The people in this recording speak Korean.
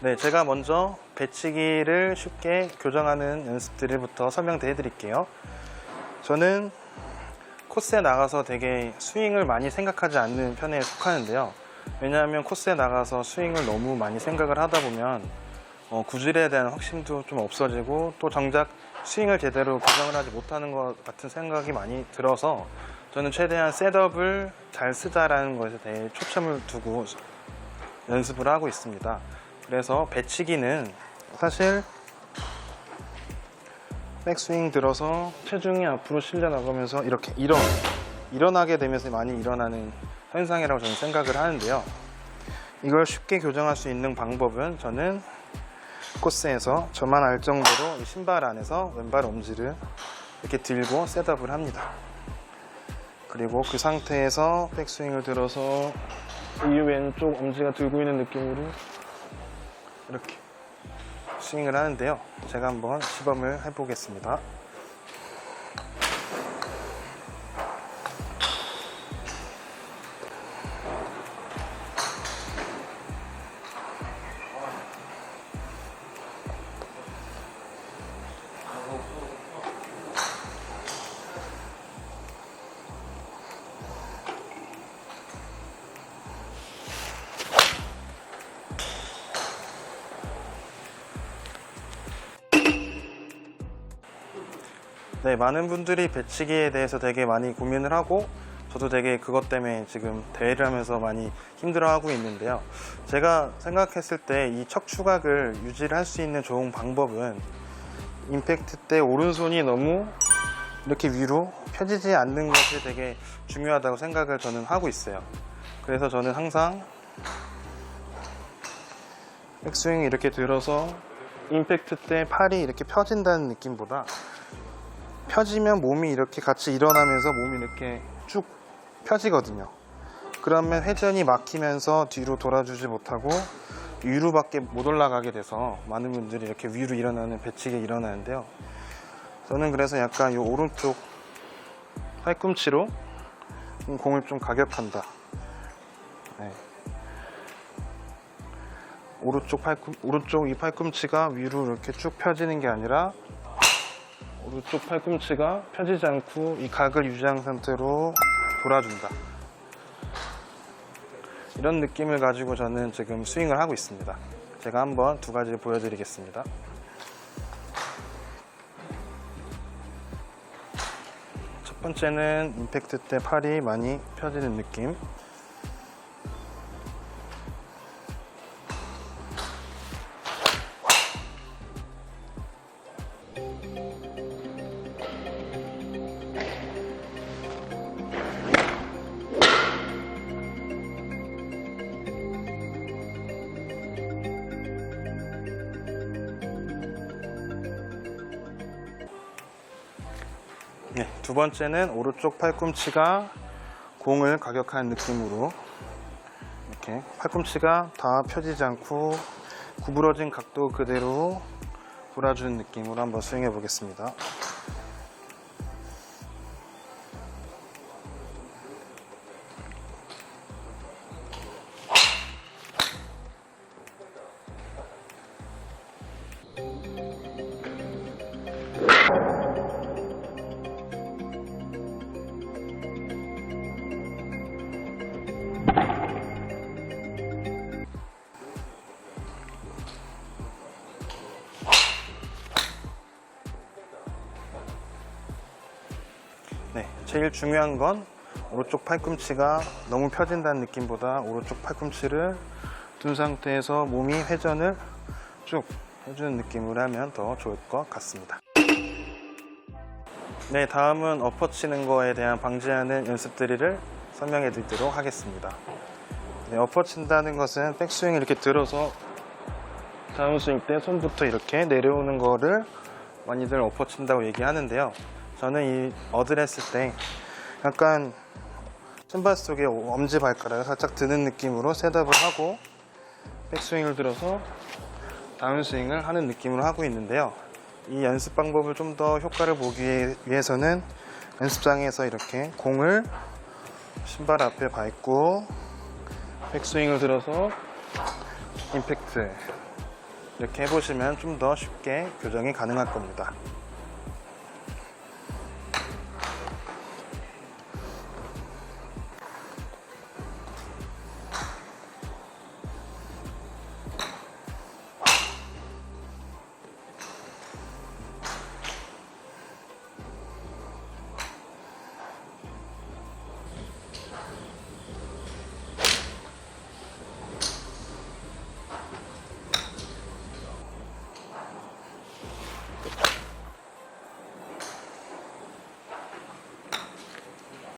네, 제가 먼저 배치기를 쉽게 교정하는 연습들부터 설명해 드릴게요. 저는 코스에 나가서 되게 스윙을 많이 생각하지 않는 편에 속하는데요. 왜냐하면 코스에 나가서 스윙을 너무 많이 생각을 하다 보면 어, 구질에 대한 확신도 좀 없어지고 또 정작 스윙을 제대로 교정을 하지 못하는 것 같은 생각이 많이 들어서 저는 최대한 셋업을 잘 쓰자라는 것에 대해 초점을 두고 연습을 하고 있습니다. 그래서 배치기는 사실 백스윙 들어서 체중이 앞으로 실려 나가면서 이렇게 일어 일어나게 되면서 많이 일어나는 현상이라고 저는 생각을 하는데요. 이걸 쉽게 교정할 수 있는 방법은 저는 코스에서 저만 알 정도로 이 신발 안에서 왼발 엄지를 이렇게 들고 셋업을 합니다. 그리고 그 상태에서 백스윙을 들어서 이 왼쪽 엄지가 들고 있는 느낌으로 이렇게 스윙을 하는데요. 제가 한번 시범을 해보겠습니다. 네, 많은 분들이 배치기에 대해서 되게 많이 고민을 하고 저도 되게 그것 때문에 지금 대회를 하면서 많이 힘들어하고 있는데요. 제가 생각했을 때 이 척추각을 유지를 할 수 있는 좋은 방법은 임팩트 때 오른손이 너무 이렇게 위로 펴지지 않는 것이 되게 중요하다고 생각을 저는 하고 있어요. 그래서 저는 항상 백스윙 이렇게 들어서 임팩트 때 팔이 이렇게 펴진다는 느낌보다 펴지면 몸이 이렇게 같이 일어나면서 몸이 이렇게 쭉 펴지거든요. 그러면 회전이 막히면서 뒤로 돌아주지 못하고 위로밖에 못 올라가게 돼서 많은 분들이 이렇게 위로 일어나는 배치게 일어나는데요. 저는 그래서 약간 이 오른쪽 팔꿈치로 공을 좀 가격한다. 네. 오른쪽 팔꿈 오른쪽 이 팔꿈치가 위로 이렇게 쭉 펴지는 게 아니라 오른쪽 팔꿈치가 펴지지 않고 이 각을 유지한 상태로 돌아준다. 이런 느낌을 가지고 저는 지금 스윙을 하고 있습니다. 제가 한번 두 가지를 보여드리겠습니다. 첫 번째는 임팩트 때 팔이 많이 펴지는 느낌. 네, 두 번째는 오른쪽 팔꿈치가 공을 가격하는 느낌으로 이렇게 팔꿈치가 다 펴지지 않고 구부러진 각도 그대로 돌아주는 느낌으로 한번 스윙해 보겠습니다. 네, 제일 중요한 건 오른쪽 팔꿈치가 너무 펴진다는 느낌보다 오른쪽 팔꿈치를 둔 상태에서 몸이 회전을 쭉 해주는 느낌으로 하면 더 좋을 것 같습니다. 네, 다음은 엎어 치는 거에 대한 방지하는 연습들을 설명해 드리도록 하겠습니다. 네, 엎어 친다는 것은 백스윙 이렇게 들어서 다운스윙 때 손부터 이렇게 내려오는 거를 많이들 엎어 친다고 얘기하는데요. 저는 이 어드레스 때 약간 신발 속에 엄지 발가락을 살짝 드는 느낌으로 셋업을 하고 백스윙을 들어서 다운스윙을 하는 느낌으로 하고 있는데요. 이 연습 방법을 좀 더 효과를 보기 위해서는 연습장에서 이렇게 공을 신발 앞에 밟고 백스윙을 들어서 임팩트 이렇게 해보시면 좀 더 쉽게 교정이 가능할 겁니다.